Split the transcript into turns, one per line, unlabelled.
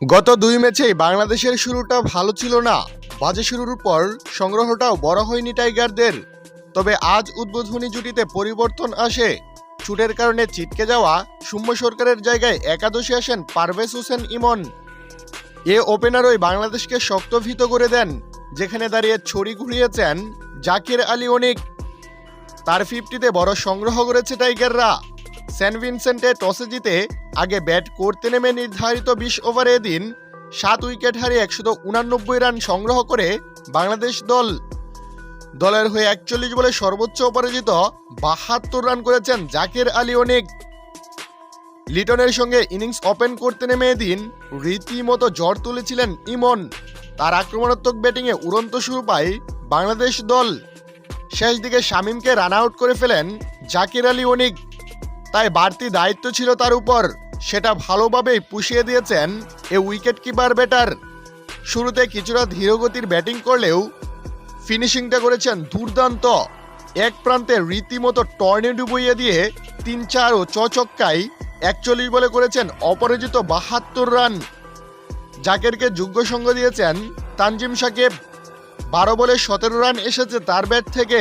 গত দুই ম্যাচেই বাংলাদেশের শুরুটা ভালো ছিল না। বাজে শুরুর পর সংগ্রহটাও বড় হয়নি টাইগারদের। তবে আজ উদ্বোধনী জুটিতে পরিবর্তন আসে। চুটের কারণে ছিটকে যাওয়া সৌম্য সরকারের জায়গায় একাদশে আসেন পারভেজ হোসেন ইমন। এ ওপেনারই বাংলাদেশকে শক্ত ভীত করে দেন, যেখানে দাঁড়িয়ে ছড়ি ঘুরিয়েছেন জাকির আলী অনিক। তার ফিফটিতে বড় সংগ্রহ করেছে টাইগাররা। সেন্ট ভিনসেন্টে টসে জিতে আগে ব্যাট করতে নেমে নির্ধারিত বিশ ওভারে দিন সাত উইকেট হারিয়ে একশত উনানব্বই রান সংগ্রহ করে বাংলাদেশ দল, দলের হয়ে একচল্লিশ বলে সর্বোচ্চ অপরাজিত বাহাত্তর রান করেছেন জাকির আলী অনেক। লিটনের সঙ্গে ইনিংস ওপেন করতে নেমে এদিন রীতিমতো ঝড় তুলেছিলেন ইমন। তার আক্রমণাত্মক ব্যাটিংয়ে উড়ন্ত শুরু পায় বাংলাদেশ দল। শেষ দিকে শামিমকে রান আউট করে ফেলেন জাকির আলী অনিক। তাই বাড়তি দায়িত্ব ছিল তার উপর। সেটা ভালোভাবেই পুষিয়ে দিয়েছেন এ উইকেট কিপার ব্যাটার। শুরুতে কিছুটা ধীরগতির ব্যাটিং করলেও ফিনিশিংটা করেছেন দুর্দান্ত। এক প্রান্তে রীতিমতো টর্নেডো বইয়ে দিয়ে তিন চার ও চচক্কায় একচল্লিশ বলে করেছেন অপরাজিত বাহাত্তর রান। জাকেরকে যোগ্য সঙ্গ দিয়েছেন তানজিম সাকিব। বারো বলে সতেরো রান এসেছে তার ব্যাট থেকে।